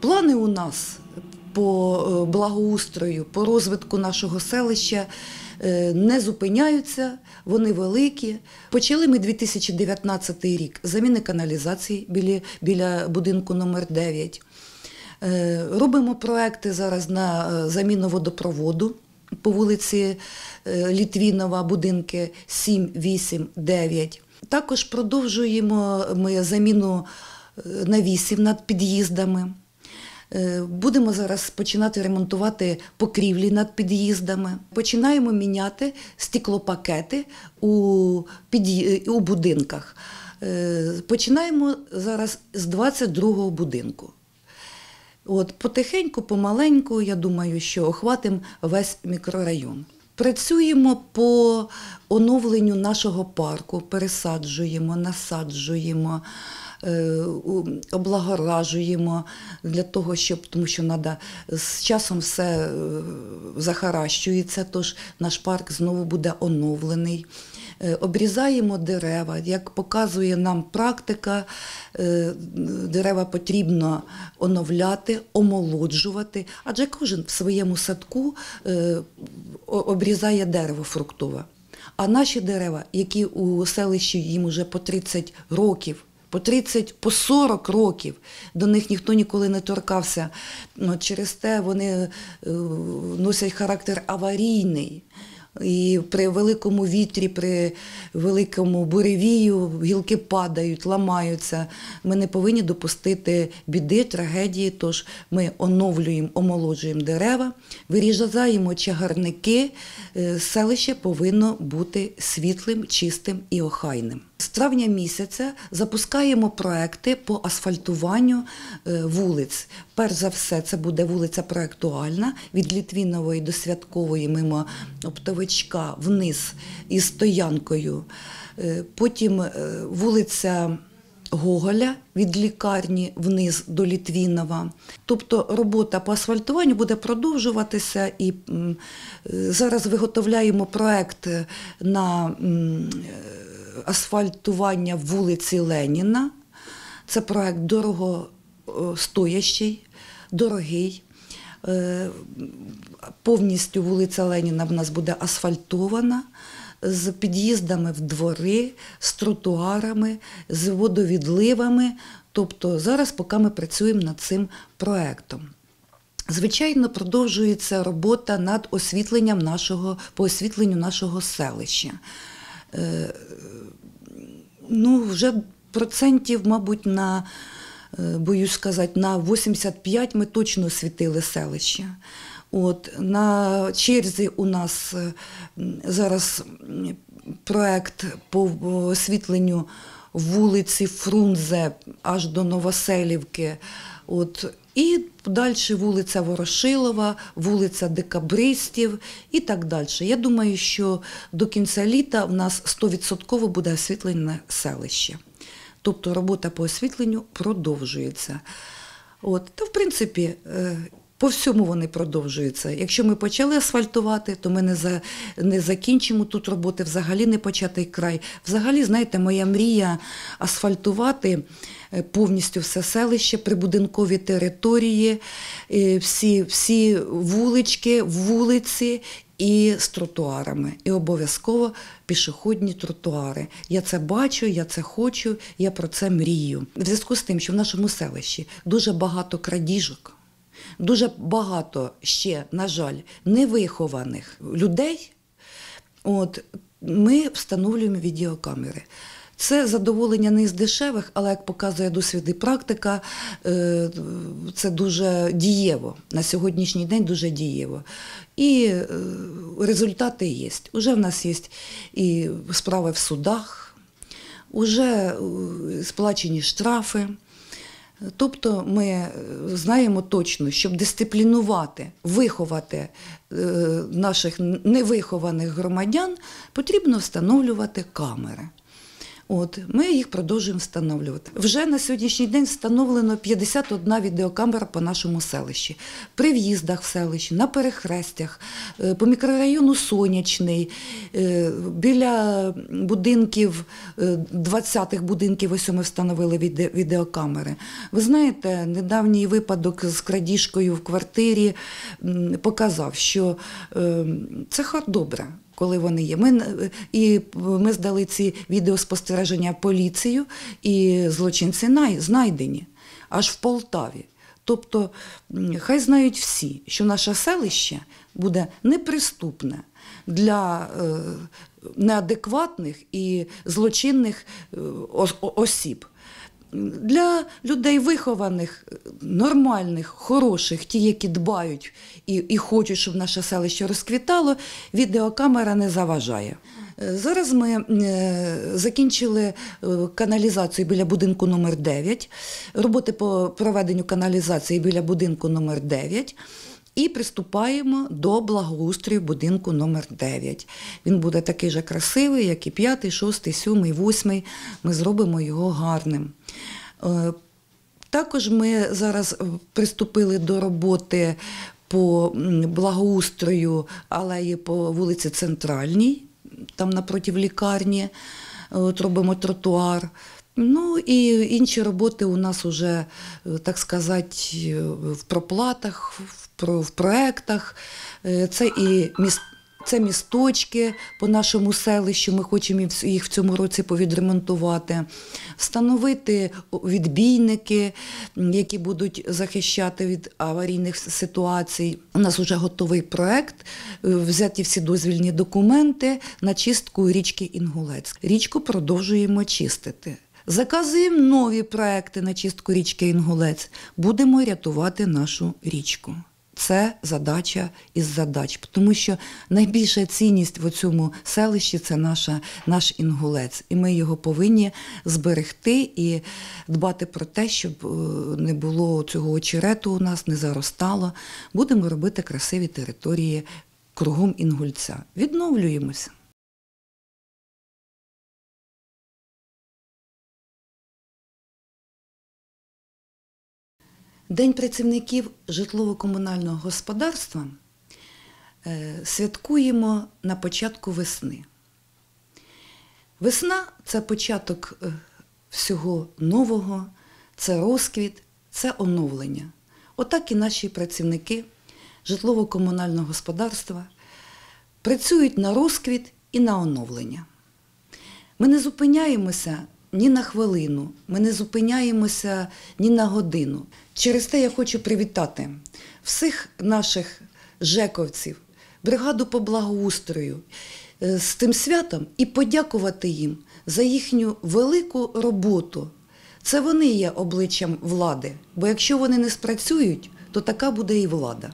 Плани у нас по е, благоустрою, по розвитку нашого селища е, не зупиняються, вони великі. Почали ми 2019 рік заміни каналізації біля, біля будинку номер 9. Е, Робимо проекти зараз на заміну водопроводу по вулиці Літвінова, будинки 7, 8, 9. Також продовжуємо ми заміну навісів над під'їздами. Е, Будемо зараз починати ремонтувати покрівлі над під'їздами. Починаємо міняти стеклопакети у, під'ї- у будинках. Е, Починаємо зараз з 22-го будинку. От потихеньку, помаленьку, я думаю, що охватимо весь мікрорайон. Працюємо по оновленню нашого парку, пересаджуємо, насаджуємо, облагоражуємо для того, щоб тому що надо, з часом все е, захаращується, тож наш парк знову буде оновлений. Е, Обрізаємо дерева. Як показує нам практика, е, дерева потрібно оновляти, омолоджувати, адже кожен в своєму садку е, обрізає дерево фруктове. А наші дерева, які у селищі їм уже по 30 років, по 30, по 40 років до них ніхто ніколи не торкався. Ну, Через те вони е, носять характер аварійний. І при великому вітрі, при великому буревію гілки падають, ламаються. Ми не повинні допустити біди, трагедії. Тож ми оновлюємо, омолоджуємо дерева, вирізаємо чагарники. Е, Селище повинно бути світлим, чистим і охайним. З травня місяця запускаємо проекти по асфальтуванню е, вулиць. Перш за все, це буде вулиця Проектуальна від Літвінової до Святкової мимо Оптовичка вниз із стоянкою. Е, Потім е, вулиця Гоголя від лікарні вниз до Літвінова. Тобто робота по асфальтуванню буде продовжуватися і е, зараз виготовляємо проект на е, асфальтування вулиці Леніна. Це проект дорогостоящий, дорогий. Е, Повністю вулиця Леніна в нас буде асфальтована з під'їздами в двори, з тротуарами, з водовідливами. Тобто зараз, поки ми працюємо над цим проектом. Звичайно, продовжується робота над освітленням нашого, по освітленню нашого селища. Е, ну, вже процентів, мабуть, на, е, боюсь сказати, на 85 ми точно освітили селище. От, на черзі у нас е, зараз проект по освітленню вулиці Фрунзе аж до Новоселівки. От, і далі вулиця Ворошилова, вулиця Декабристів і так далі. Я думаю, що до кінця літа в нас 100% буде освітлене селище. Тобто робота по освітленню продовжується. От, та, в принципі, е, по всьому вони продовжуються. Якщо ми почали асфальтувати, то ми не, за, не закінчимо тут роботи, взагалі не початий край. Взагалі, знаєте, моя мрія асфальтувати е, повністю все селище, прибудинкові території, е, всі, всі вулички, вулиці і з тротуарами. І обов'язково пішохідні тротуари. Я це бачу, я це хочу, я про це мрію. В зв'язку з тим, що в нашому селищі дуже багато крадіжок. Дуже багато ще, на жаль, невихованих людей. От, ми встановлюємо відеокамери. Це задоволення не з дешевих, але як показує досвід і практика, е, це дуже дієво. На сьогоднішній день дуже дієво. І е, результати є. Уже в нас є і справи в судах, уже е, сплачені штрафи. Тобто ми е, знаємо точно, щоб дисциплінувати, виховати е, наших невихованих громадян, потрібно встановлювати камери. От, ми їх продовжуємо встановлювати. Вже на сьогоднішній день встановлено 51 відеокамера по нашому селищі. При в'їздах в селищі, на перехрестях, е, по мікрорайону Сонячний, е, біля будинків, е, 20-х будинків, ось ми встановили відеокамери. Ви знаєте, недавній випадок з крадіжкою в квартирі показав, що е, це добре коли вони є. Ми, і ми здали ці відеоспостереження поліцію, і злочинці знайдені аж в Полтаві. Тобто, хай знають всі, що наше селище буде неприступне для е, неадекватних і злочинних е, осіб. Для людей вихованих, нормальних, хороших, ті, які дбають і, і хочуть, щоб наше селище розквітало, відеокамера не заважає. Е, Зараз ми е, закінчили е, каналізацію біля будинку номер 9, роботи по проведенню каналізації біля будинку номер 9. І приступаємо до благоустрою будинку номер 9. Він буде такий же красивий, як і 5, 6, 7, 8. Ми зробимо його гарним. Е, Також ми зараз е, приступили до роботи по благоустрою алеї по вулиці Центральній, там напроти лікарні. От робимо тротуар. Ну і інші роботи у нас вже, е, так сказати, е, в проплатах, в, про- в проектах. Е, Це і міс- це місточки по нашому селищу. Ми хочемо їх в- цьому році повідремонтувати, встановити відбійники, які будуть захищати від аварійних ситуацій. У нас вже готовий проект, взяті всі дозвільні документи на чистку річки Інгулець. Річку продовжуємо чистити. Заказуємо нові проекти на чистку річки Інгулець. Будемо рятувати нашу річку. Це задача із задач, тому що найбільша цінність в цьому селищі це наша, наш інгулець. І ми його повинні зберегти і дбати про те, щоб е, не було цього очерету у нас, не заростало. Будемо робити красиві території кругом інгульця. Відновлюємося. День працівників житлово-комунального господарства е, святкуємо на початку весни. Весна це початок е, всього нового, це розквіт, це оновлення. Отак і наші працівники житлово-комунального господарства працюють на розквіт і на оновлення. Ми не зупиняємося ні на хвилину, ми не зупиняємося ні на годину. Через те я хочу привітати всіх наших жековців, бригаду по благоустрою е, з тим святом і подякувати їм за їхню велику роботу. Це вони є обличчям влади, бо якщо вони не спрацюють, то така буде і влада.